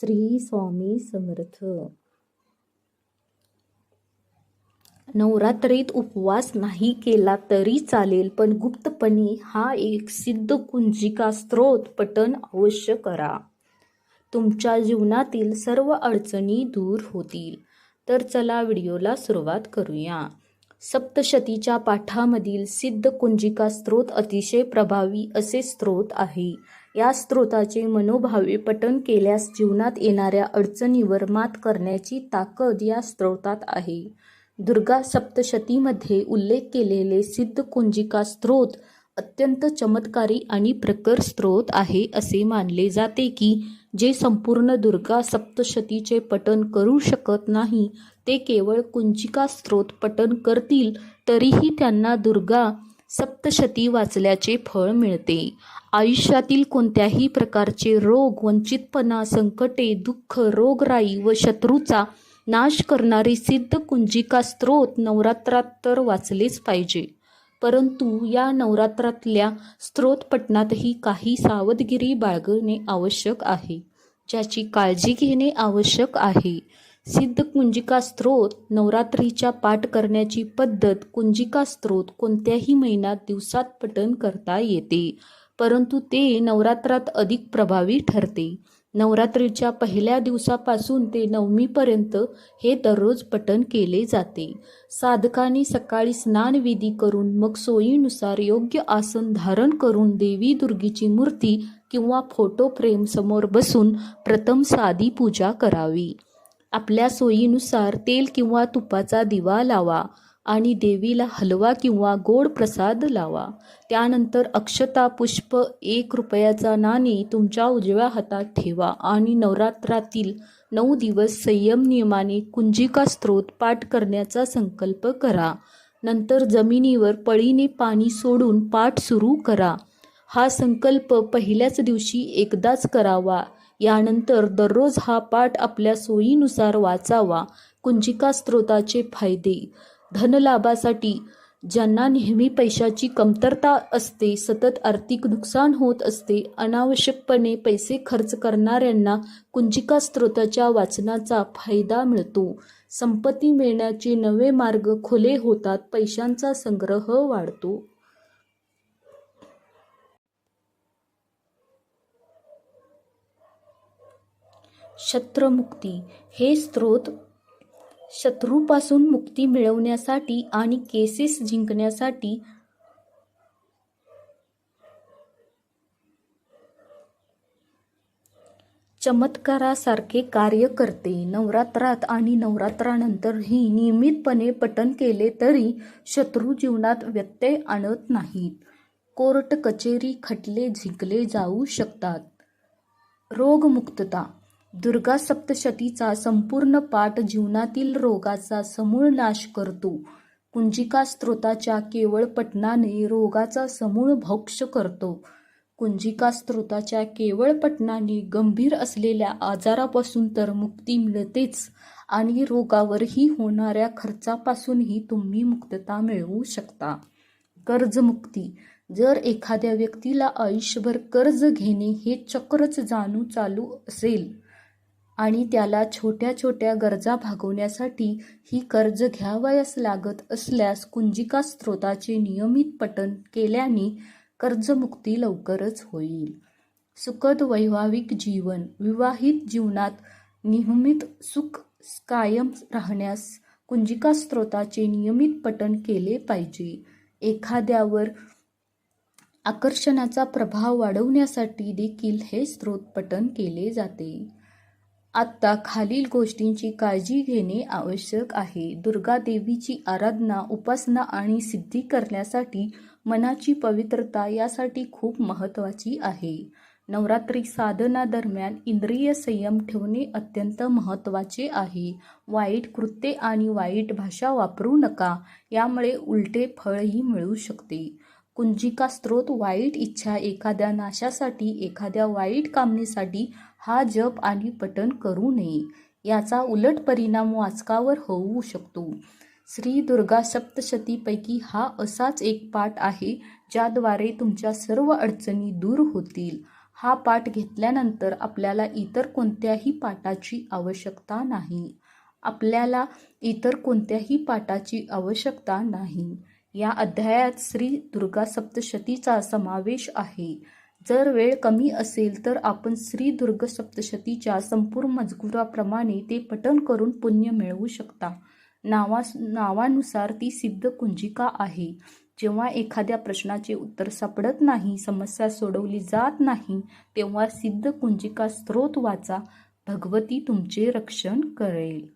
श्री स्वामी समर्थ. नवरात्रीत उपवास नाही केला तरी चालेल पण गुप्तपणे हा एक सिद्ध कुंजिका स्त्रोत पठण अवश्य करा. तुमच्या जीवनातील सर्व अडचणी दूर होतील. तर चला व्हिडिओला सुरुवात करूया. सप्तशतीच्या पाठामधील सिद्ध कुंजिका स्त्रोत अतिशय प्रभावी असे स्त्रोत आहे. या स्त्रोताचे मनोभावे पठण केल्यास जीवनात येणाऱ्या अडचणीवर मात करण्याची ताकद या स्त्रोतात आहे. दुर्गा सप्तशतीमध्ये उल्लेख केलेले सिद्ध कुंजिका स्त्रोत अत्यंत चमत्कारी आणि प्रखर स्त्रोत आहे असे मानले जाते की जे संपूर्ण दुर्गा सप्तशतीचे पठण करू शकत नाही ते केवळ कुंजिका स्त्रोत पठण करतील तरीही त्यांना दुर्गा सप्तशती वाचल्याचे फळ मिळते. आयुष्यातील कोणत्याही प्रकारचे रोग वंचितपणा संकटे दुःख रोगराई व शत्रूचा नाश करणारे सिद्ध कुंजिका स्त्रोत नवरात्रात तर वाचलेच पाहिजे. परंतु या नवरात्रातल्या स्त्रोतपटनातही काही सावधगिरी बाळगणे आवश्यक आहे ज्याची काळजी घेणे आवश्यक आहे. सिद्ध कुंजिका स्त्रोत नवरात्रीच्या पाठ करण्याची पद्धत कुंजिका स्त्रोत कोणत्याही महिन्यात दिवसात पठण करता येते. परंतु ते नवरात्रात अधिक प्रभावी ठरते. नवरात्रीच्या पहिल्या दिवसापासून ते नवमीपर्यंत हे दररोज पठण केले जाते. साधकाने सकाळी स्नानविधी करून मग सोयीनुसार योग्य आसन धारण करून देवी दुर्गीची मूर्ती किंवा फोटो फ्रेम समोर बसून प्रथम साधी पूजा करावी. आपल्या सोयीनुसार तेल किंवा तुपाचा दिवा लावा आणि देवीला हलवा किंवा गोड प्रसाद लावा. त्यानंतर अक्षता पुष्प एक रुपयाचा नाणे तुमच्या उजव्या हातात ठेवा आणि नवरात्रातील नऊ दिवस संयम नियमाने कुंजिका स्त्रोत पाठ करण्याचा संकल्प करा. नंतर जमिनीवर पळीने पाणी सोडून पाठ सुरू करा. हा संकल्प पहिल्याच दिवशी एकदाच करावा. यानंतर दररोज हा पाठ आपल्या सोयीनुसार वाचावा कुंजिका स्त्रोताचे फायदे. धनलाभासाठी ज्यांना नेहमी पैशाची कमतरता असते सतत आर्थिक नुकसान होत असते अनावश्यकपणे पैसे खर्च करणाऱ्यांना कुंजिका स्त्रोताच्या वाचनाचा फायदा मिळतो. संपत्ती मिळण्याचे नवे मार्ग खुले होतात पैशांचा संग्रह वाढतो. शत्रमुक्ती. हे स्त्रोत शत्रूपासून मुक्ती मिळवण्यासाठी आणि केसेस जिंकण्यासाठी चमत्कारासारखे कार्य करते. नवरात्रात आणि नवरात्रानंतरही नियमितपणे पठण केले तरी शत्रू जीवनात व्यत्यय आणत नाहीत. कोर्ट कचेरी खटले जिंकले जाऊ शकतात. रोगमुक्तता दुर्गा सप्तशतीचा संपूर्ण पाठ जीवनातील रोगाचा समूळ नाश करतो. कुंजिका स्त्रोताच्या केवळ पठणाने रोगाचा समूळ भक्ष करतो. कुंजिका स्त्रोताच्या केवळ पठणाने गंभीर असलेल्या आजारापासून तर मुक्ती मिळतेच आणि रोगावरही होणाऱ्या खर्चापासूनही तुम्ही मुक्तता मिळवू शकता. कर्जमुक्ती. जर एखाद्या व्यक्तीला आयुष्यभर कर्ज घेणे हे चक्रच जाणू चालू असेल आणि त्याला छोट्या छोट्या गरजा भागवण्यासाठी ही कर्ज घ्यावयास लागत असल्यास कुंजिका स्त्रोताचे नियमित पठण केल्याने कर्जमुक्ती लवकरच होईल. सुखद वैवाहिक जीवन विवाहित जीवनात नियमित सुख कायम राहण्यास कुंजिका स्त्रोताचे नियमित पठण केले पाहिजे. एखाद्यावर आकर्षणाचा प्रभाव वाढवण्यासाठी देखील हे स्त्रोत पठण केले जाते. आत्ता खालील गोष्टींची काळजी घेणे आवश्यक आहे. दुर्गा देवीची आराधना उपासना आणि सिद्धी करण्यासाठी मनाची पवित्रता यासाठी खूप महत्त्वाची आहे. नवरात्री साधना दरम्यान इंद्रिय संयम ठेवणे अत्यंत महत्त्वाचे आहे. वाईट कृत्ये आणि वाईट भाषा वापरू नका. यामुळे उलटे फळही मिळू शकते. कुंजिका स्त्रोत वाईट इच्छा एखाद्या नाशासाठी एखाद्या वाईट कामनेसाठी हा जप आणि पठण करू नये. याचा उलट परिणाम वाचकावर होऊ शकतो. श्री दुर्गा सप्तशतीपैकी हा असाच एक पाठ आहे ज्याद्वारे तुमच्या सर्व अडचणी दूर होतील. हा पाठ घेतल्यानंतर आपल्याला इतर कोणत्याही पाठाची आवश्यकता नाही. आपल्याला इतर कोणत्याही पाठाची आवश्यकता नाही. या अध्यायात श्री दुर्गा सप्तशतीचा समावेश आहे. जर वेळ कमी असेल तर आपण श्री दुर्ग सप्तशतीच्या संपूर्ण मजकुराप्रमाणे ते पठण करून पुण्य मिळवू शकता. नावास नावानुसार ती सिद्ध कुंजिका आहे. जेव्हा एखाद्या प्रश्नाचे उत्तर सापडत नाही समस्या सोडवली जात नाही तेव्हा सिद्ध कुंजिका स्त्रोत वाचा. भगवती तुमचे रक्षण करेल.